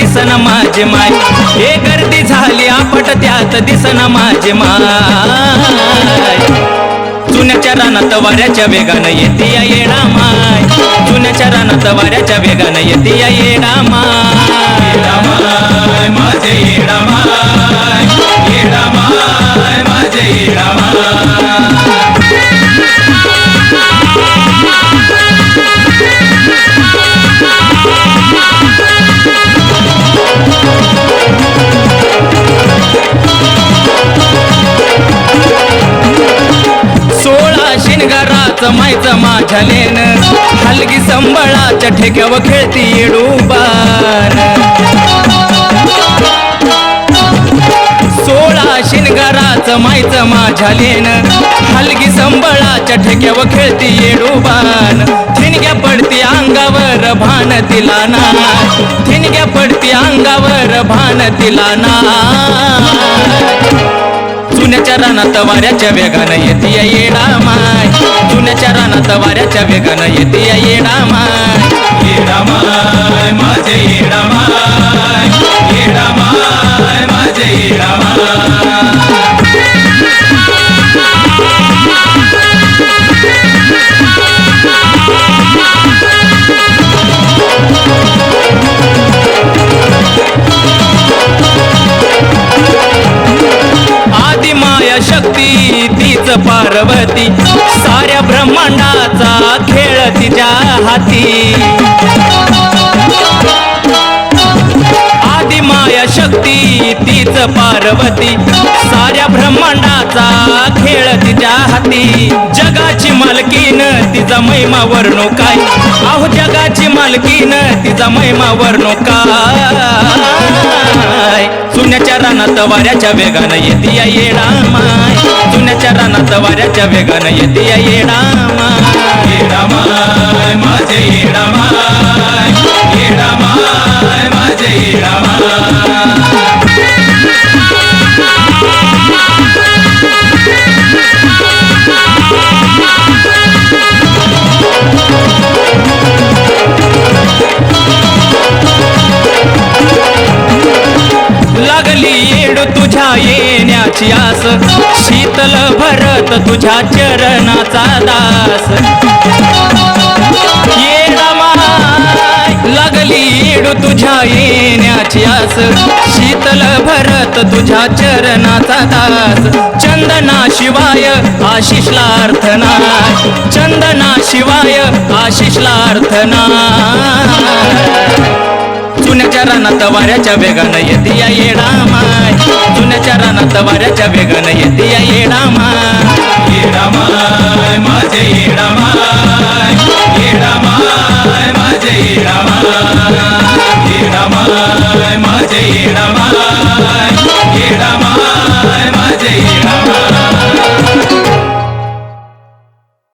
दिसना माझे माय. हे गर्दी झाली आपट त्यात दिसन माझे माय. जुन्याच्या रानात वाऱ्याच्या वेगानं येते या येडा माय. जुन्याच्या रानात वाऱ्याच्या वेगानं येते या येडा माय. शिनगाराच मायचं माझ्या लेन हलगी संबळाच्या ठेक्यावर खेळती येडूबार सोळा शिनगाराच मायचं माझ्या लेन हलगी संबळाच्या ठेक्यावर खेळती येडूबान थिनग्या पडती अंगावर भान तिला ना थिनग्या पडती अंगावर भान तिला ना जुन्याच्या रानात वाऱ्याच्या वेगानं येते येडा माय. जुन्याच्या रानात वाऱ्याच्या वेगानं येते येडा माय. शक्ती तीच पार्वती. साऱ्या ब्रह्मांडाचा खेळ तिच्या हाती. आदिमाया शक्ती तीच पार्वती. साऱ्या ब्रह्मांडाचा खेळ तिच्या हाती. जगाची मालकीन तिचा महिमा वर्णो काय? अहो जगाची मालकीन तिचा महिमा वर्णो काय? जुन्याच्या रानात वाऱ्याच्या वेगानं येते या येडा माय. जुन्याच्या रानात वाऱ्याच्या वेगानं येते या येडा माय. येडा माय माझे येडा माय. शीतल भरत तुझ्या चरणाचा दास. ये लगलीड लागली येडू तुझ्या येण्याची आस. शीतल भरत तुझ्या चरणाचा दास. चंदना शिवाय आशिषला अर्थ नाय चंदना शिवाय आशिषला अर्थ नाय जुन्याच्या रानात वाऱ्याच्या वेगानं येते या येडा माय. जुन्याच्या रानात वाऱ्याच्या वेगानं